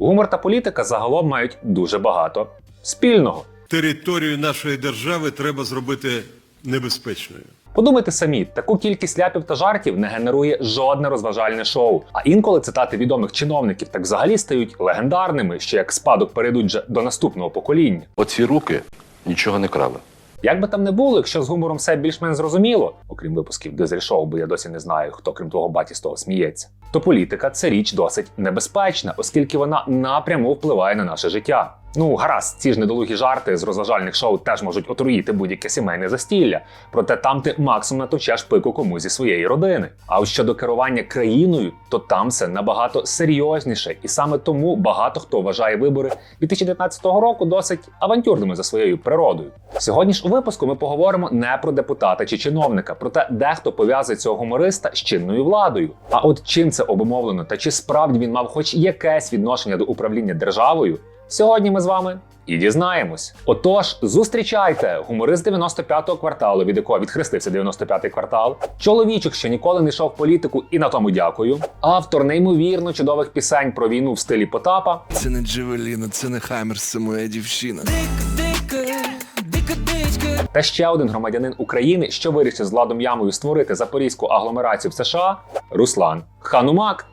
Гумор та політика загалом мають дуже багато спільного. Територію нашої держави треба зробити небезпечною. Подумайте самі, таку кількість ляпів та жартів не генерує жодне розважальне шоу. А інколи цитати відомих чиновників так взагалі стають легендарними, що як спадок перейдуть вже до наступного покоління. Оці руки нічого не крали. Як би там не було, якщо з гумором все більш-менш зрозуміло, окрім випусків дизель-шоу, бо я досі не знаю, хто крім того баті з того сміється, то політика це річ досить небезпечна, оскільки вона напряму впливає на наше життя. Ну, гаразд, ці ж недолугі жарти з розважальних шоу теж можуть отруїти будь-яке сімейне застілля. Проте там ти максимум натовчеш пику комусь зі своєї родини. А от щодо керування країною, то там все набагато серйозніше, і саме тому багато хто вважає вибори 2019 року досить авантюрними за своєю природою. Сьогодні ж у випуску ми поговоримо не про депутата чи чиновника, проте дехто пов'язує цього гумориста з чинною владою. А от чим це обумовлено, та чи справді він мав хоч якесь відношення до управління державою? Сьогодні ми з вами і дізнаємось. Отож, зустрічайте гуморист 95-го кварталу, від якого відхрестився 95-й квартал, чоловічок, що ніколи не йшов в політику, і на тому дякую. Автор неймовірно чудових пісень про війну в стилі Потапа. Це не Джевеліна, це не Хаймерс, це моя дівчина. Та ще один громадянин України, що вирішив з владом ямою створити запорізьку агломерацію в США Руслан Ханумак.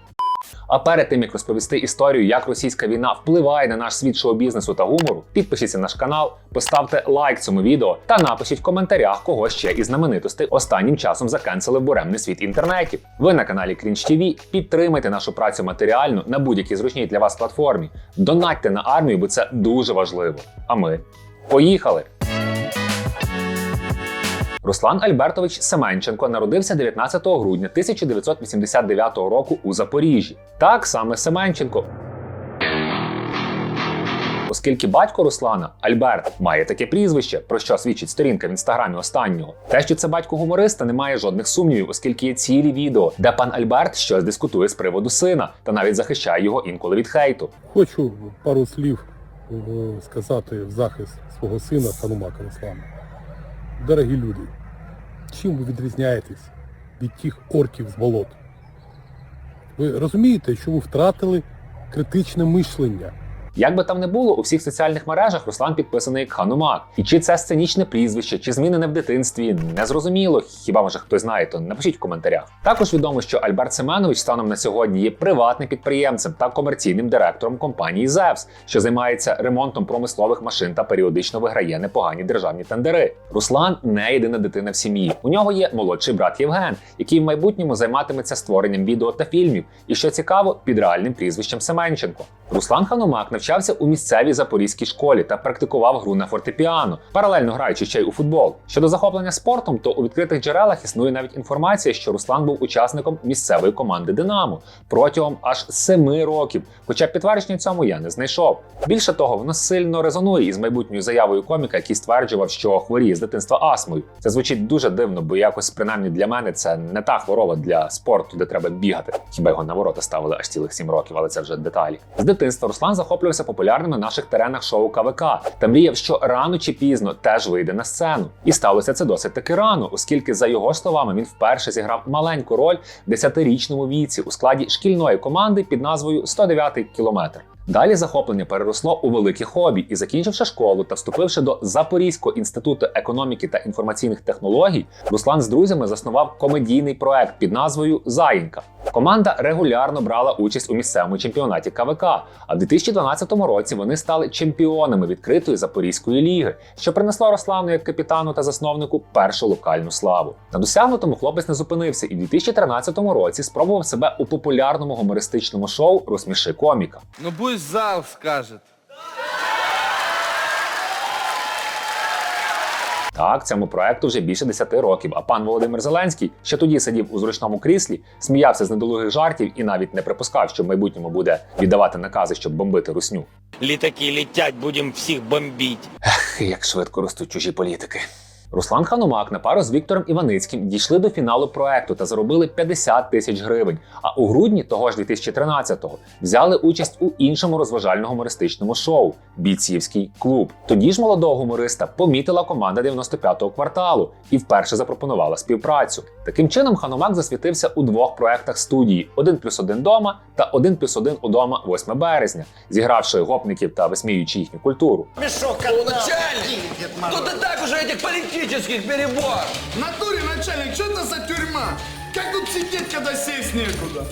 А перед тим як розповісти історію, як російська війна впливає на наш світ шоу-бізнесу та гумору, підпишіться на наш канал, поставте лайк цьому відео та напишіть в коментарях, кого ще із знаменитостей останнім часом закенсили буремний світ інтернетів. Ви на каналі Cringe TV, підтримайте нашу працю матеріально на будь-якій зручній для вас платформі. Донатьте на армію, бо це дуже важливо. А ми поїхали! Руслан Альбертович Семенченко народився 19 грудня 1989 року у Запоріжжі. Так саме Семенченко. Оскільки батько Руслана Альберт має таке прізвище, про що свідчить сторінка в інстаграмі останнього, те, що це батько гумориста, не має жодних сумнівів, оскільки є цілі відео, де пан Альберт щось дискутує з приводу сина та навіть захищає його інколи від хейту. Хочу пару слів е, сказати в захист свого сина Ханумака Руслана. Дорогі люди, чим ви відрізняєтесь від тих орків з болот? Ви розумієте, що ви втратили критичне мишлення? Як би там не було, у всіх соціальних мережах Руслан підписаний як Ханумак. І чи це сценічне прізвище, чи змінене в дитинстві, незрозуміло. Хіба може хтось знає, то напишіть в коментарях. Також відомо, що Альберт Семенович станом на сьогодні є приватним підприємцем та комерційним директором компанії ЗЕВС, що займається ремонтом промислових машин та періодично виграє непогані державні тендери. Руслан не єдина дитина в сім'ї. У нього є молодший брат Євген, який в майбутньому займатиметься створенням відео та фільмів. І що цікаво, під реальним прізвищем Семенченко. Руслан Ханумак навчався у місцевій запорізькій школі та практикував гру на фортепіано, паралельно граючи ще й у футбол. Щодо захоплення спортом, то у відкритих джерелах існує навіть інформація, що Руслан був учасником місцевої команди Динамо протягом аж семи років. Хоча підтвердження цьому я не знайшов. Більше того, воно сильно резонує із майбутньою заявою коміка, який стверджував, що хворіє з дитинства астмою. Це звучить дуже дивно, бо якось принаймні для мене це не та хвороба для спорту, де треба бігати. Хіба його на ворота ставили аж цілих сім років, але це вже деталі. З дитинства Руслан захоплювався популярним на наших теренах шоу КВК та мріяв, що рано чи пізно теж вийде на сцену. І сталося це досить таки рано, оскільки, за його словами, він вперше зіграв маленьку роль в 10-річному віці у складі шкільної команди під назвою «109-й кілометр. Далі захоплення переросло у велике хобі і, закінчивши школу та вступивши до Запорізького інституту економіки та інформаційних технологій, Руслан з друзями заснував комедійний проект під назвою Заїнка. Команда регулярно брала участь у місцевому чемпіонаті КВК. А в 2012 році вони стали чемпіонами відкритої Запорізької ліги, що принесло Руслану як капітану та засновнику першу локальну славу. На досягнутому хлопець не зупинився і в 2013 році спробував себе у популярному гумористичному шоу Розсміши коміка. Ну пусть зал скажет. Так, цьому проекту вже більше 10 років. А пан Володимир Зеленський ще тоді сидів у зручному кріслі, сміявся з недолугих жартів і навіть не припускав, що в майбутньому буде віддавати накази, щоб бомбити русню. Літаки летять, будемо всіх бомбити. Ех, як швидко ростуть чужі політики. Руслан Ханумак на пару з Віктором Іваницьким дійшли до фіналу проекту та заробили 50 тисяч гривень. А у грудні того ж 2013-го взяли участь у іншому розважально-гумористичному шоу Бійцівський клуб. Тоді ж молодого гумориста помітила команда 95-го кварталу і вперше запропонувала співпрацю. Таким чином, Ханумак засвітився у двох проектах студії: «1 плюс 1 дома та «1 плюс 1 удома 8 березня, зігравши гопників та висміюючи їхню культуру. Начальник! Тут и так уже этих политических перебор! В натуре, начальник, что это за тюрьма? Как тут сидеть, когда сесть некуда?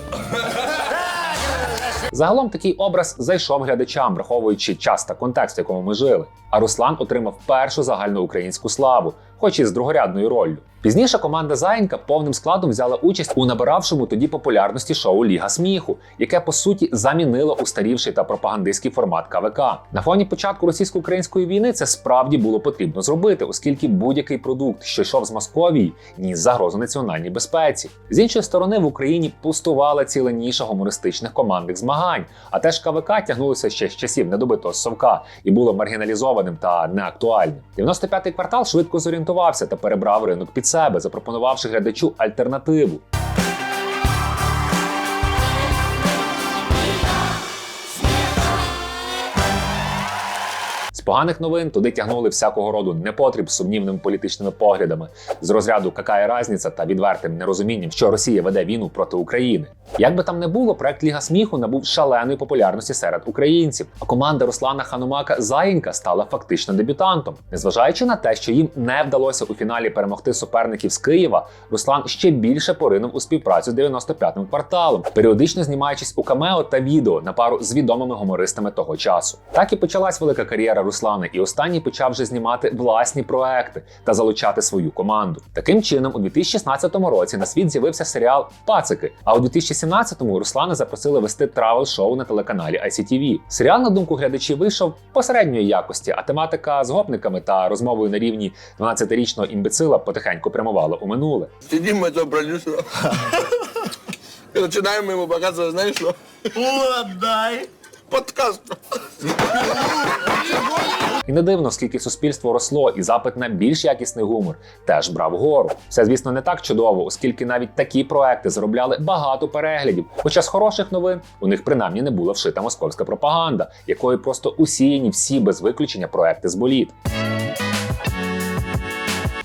Загалом такий образ зайшов глядачам, враховуючи час та контекст, в якому ми жили. А Руслан отримав першу загальноукраїнську славу, хоч і з другорядною роллю. Пізніше команда Заєнька повним складом взяла участь у набиравшому тоді популярності шоу Ліга сміху, яке по суті замінило устарівший та пропагандистський формат КВК. На фоні початку російсько-української війни це справді було потрібно зробити, оскільки будь-який продукт, що йшов з Московії, ніс загрозу національній безпеці. З іншої сторони, в Україні пустувала ціла ніша гумористичних командних змагань, а теж КВК тягнулося ще з часів недобитого совка і було маргіналізованим та неактуальним. 95-й квартал швидко зорієнтувався та перебрав ринок під себе, запропонувавши глядачу альтернативу. Поганих новин туди тягнули всякого роду непотріб з сумнівними політичними поглядами з розряду «какая разниця» та відвертим нерозумінням, що Росія веде війну проти України. Як би там не було, проект Ліга сміху набув шаленої популярності серед українців. А команда Руслана Ханумака Заєнька стала фактично дебютантом. Незважаючи на те, що їм не вдалося у фіналі перемогти суперників з Києва, Руслан ще більше поринув у співпрацю з 95-м кварталом, періодично знімаючись у камео та відео на пару з відомими гумористами того часу. Так і почалась велика кар'єра Руслана, і останній почав вже знімати власні проекти та залучати свою команду. Таким чином, у 2016 році на світ з'явився серіал Пацики. А у 2017-му Руслана запросили вести травел-шоу на телеканалі ICTV. Серіал, на думку глядачів, вийшов посередньої якості, а тематика з гопниками та розмовою на рівні 12-річного імбецила потихеньку прямувала у минуле. Сидим мы этого продюсера. И начинаем ему показывать, знаешь что? Угадай. Подкаст. І не дивно, скільки суспільство росло, і запит на більш якісний гумор теж брав гору. Все, звісно, не так чудово, оскільки навіть такі проекти заробляли багато переглядів. Хоча з хороших новин у них принаймні не була вшита московська пропаганда, якою просто усіяні всі без виключення проекти з боліт.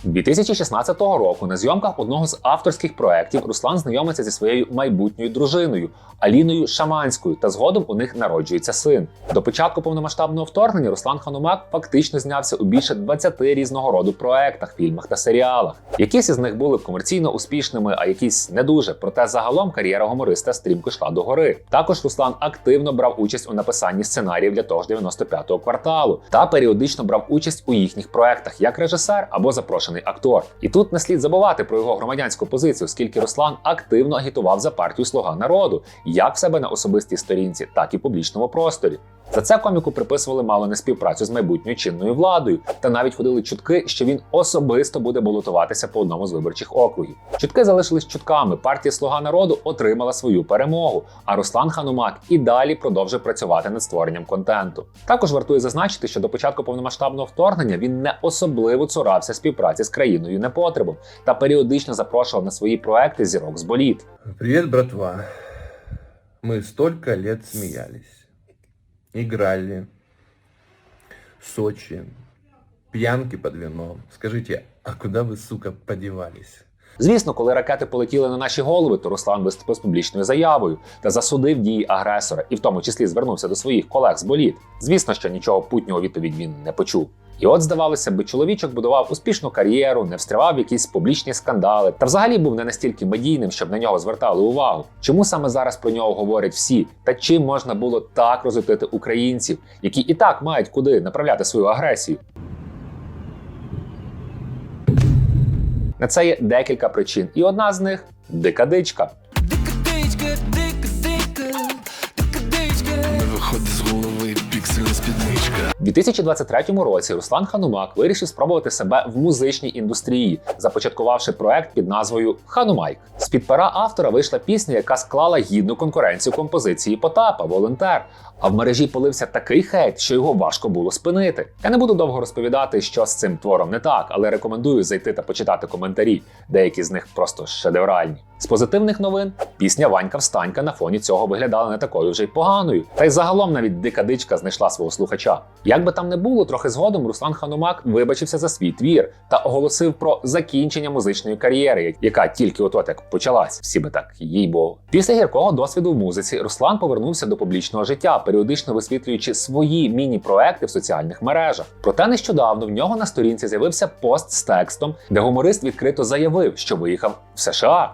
2016 року на зйомках одного з авторських проєктів Руслан знайомиться зі своєю майбутньою дружиною Аліною Шаманською, та згодом у них народжується син. До початку повномасштабного вторгнення Руслан Ханумак фактично знявся у більше 20 різного роду проектах, фільмах та серіалах. Якісь із них були комерційно успішними, а якісь не дуже. Проте загалом кар'єра гумориста стрімко йшла до гори. Також Руслан активно брав участь у написанні сценаріїв для того ж 95-го кварталу та періодично брав участь у їхніх проектах як режисер або запрошений актор. І тут не слід забувати про його громадянську позицію, оскільки Руслан активно агітував за партію Слуга народу, як в себе на особистій сторінці, так і в публічному просторі. За це коміку приписували мало не співпрацю з майбутньою чинною владою, та навіть ходили чутки, що він особисто буде балотуватися по одному з виборчих округів. Чутки залишились чутками. Партія Слуга народу отримала свою перемогу, а Руслан Ханумак і далі продовжує працювати над створенням контенту. Також вартує зазначити, що до початку повномасштабного вторгнення він не особливо цурався співпраці з країною непотребом та періодично запрошував на свої проекти зірок з боліт. Привет, братва. Мы столько лет смеялись. Играли. Сочи. Пьянки под вино. Скажите, а куда вы, сука, подевались? Звісно, коли ракети полетіли на наші голови, то Руслан виступив з публічною заявою та засудив дії агресора, і в тому числі звернувся до своїх колег з боліт. Звісно, що нічого путнього відповідь він не почув. І от, здавалося би, чоловічок будував успішну кар'єру, не встрявав в якісь публічні скандали, та взагалі був не настільки медійним, щоб на нього звертали увагу. Чому саме зараз про нього говорять всі? Та чим можна було так розлютити українців, які і так мають куди направляти свою агресію? На це є декілька причин, і одна з них дика спідничка. 2023 році Руслан Ханумак вирішив спробувати себе в музичній індустрії, започаткувавши проект під назвою Ханумайк. З під пера автора вийшла пісня, яка склала гідну конкуренцію композиції Потапа Волонтер. А в мережі полився такий хейт, що його важко було спинити. Я не буду довго розповідати, що з цим твором не так, але рекомендую зайти та почитати коментарі. Деякі з них просто шедевральні. З позитивних новин пісня Ванька Встанька на фоні цього виглядала не такою вже й поганою. Та й загалом навіть дика дичка знайшла свого слухача. Як би там не було, трохи згодом Руслан Ханумак вибачився за свій твір та оголосив про закінчення музичної кар'єри, яка тільки от як почалась. Всі би так, їй бо. Після гіркого досвіду в музиці Руслан повернувся до публічного життя, періодично висвітлюючи свої міні-проекти в соціальних мережах. Проте нещодавно в нього на сторінці з'явився пост з текстом, де гуморист відкрито заявив, що виїхав в США.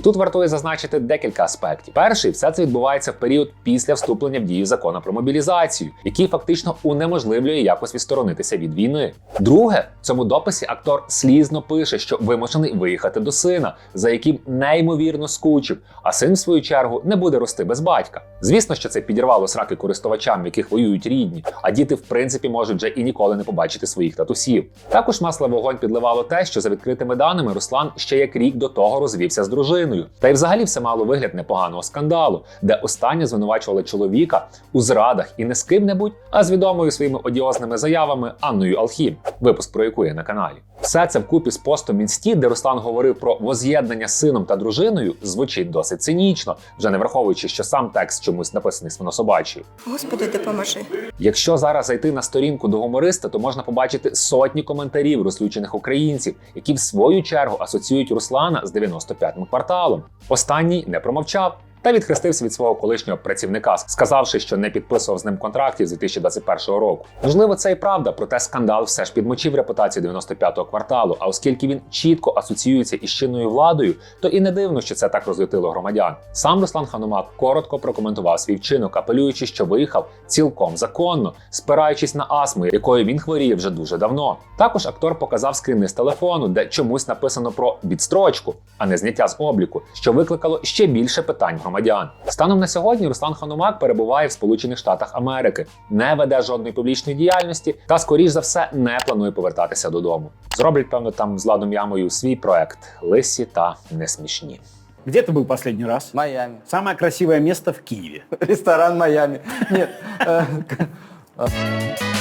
І тут вартує зазначити декілька аспектів. Перший, все це відбувається в період після вступлення в дію закону про мобілізацію, який фактично унеможливлює якось відсторонитися від війни. Друге, в цьому дописі актор слізно пише, що вимушений виїхати до сина, за яким неймовірно скучив, а син, в свою чергу, не буде рости без батька. Звісно, що це підірвало сраки користувачам, яких воюють рідні, а діти, в принципі, можуть вже і ніколи не побачити своїх татусів. Також масло вогонь підливало те, що за відкритими даними Руслан ще як рік до того розвівся з дружиною. Та й взагалі все мало вигляд непоганого скандалу, де останнє звинувачували чоловіка у зрадах і не з ким-небудь, а з відомою своїми одіозними заявами Анною Алхім, випуск про яку є на каналі. Все це вкупі з постом в інсті, де Руслан говорив про воз'єднання з сином та дружиною, звучить досить цинічно, вже не враховуючи, що сам текст чомусь написаний свинособачою. Господи, допоможи. Якщо зараз зайти на сторінку до гумориста, то можна побачити сотні коментарів розлючених українців, які в свою чергу асоціюють Руслана з 95-м кварталом. Останній не промовчав. Та відхрестився від свого колишнього працівника, сказавши, що не підписував з ним контрактів з 2021 року. Можливо, це і правда, проте скандал все ж підмочив репутацію 95-го кварталу. А оскільки він чітко асоціюється із чинною владою, то і не дивно, що це так розлютило громадян. Сам Руслан Ханумак коротко прокоментував свій вчинок, апелюючи, що виїхав цілком законно, спираючись на астму, якою він хворіє вже дуже давно. Також актор показав скріни з телефону, де чомусь написано про відстрочку, а не зняття з обліку, що викликало ще більше питань громадян. Станом на сьогодні Руслан Ханумак перебуває в Сполучених Штатах Америки, не веде жодної публічної діяльності та, скоріш за все, не планує повертатися додому. Зроблять, певно, там з ладом ямою свій проект лисі та несмішні. Где ты был последний раз? Майами. Самое красивое место в Киеве. Ресторан Майами. Нет.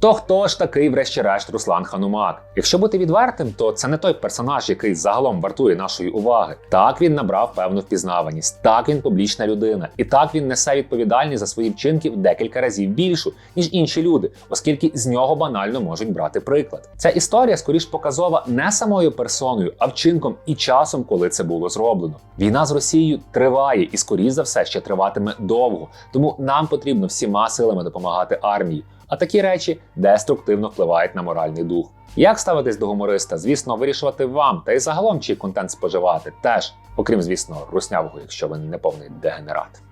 То хто ж такий, врешті-решт, Руслан Ханумак? Якщо бути відвертим, то це не той персонаж, який загалом вартує нашої уваги. Так він набрав певну впізнаваність, так він публічна людина, і так він несе відповідальність за свої вчинки в декілька разів більшу, ніж інші люди, оскільки з нього банально можуть брати приклад. Ця історія скоріш показова не самою персоною, а вчинком і часом, коли це було зроблено. Війна з Росією триває і, скоріш за все, ще триватиме довго. Тому нам потрібно всіма силами допомагати армії а такі речі деструктивно впливають на моральний дух. Як ставитись до гумориста, звісно, вирішувати вам, та й загалом чий контент споживати теж, окрім звісно, руснявого, якщо ви не повний дегенерат.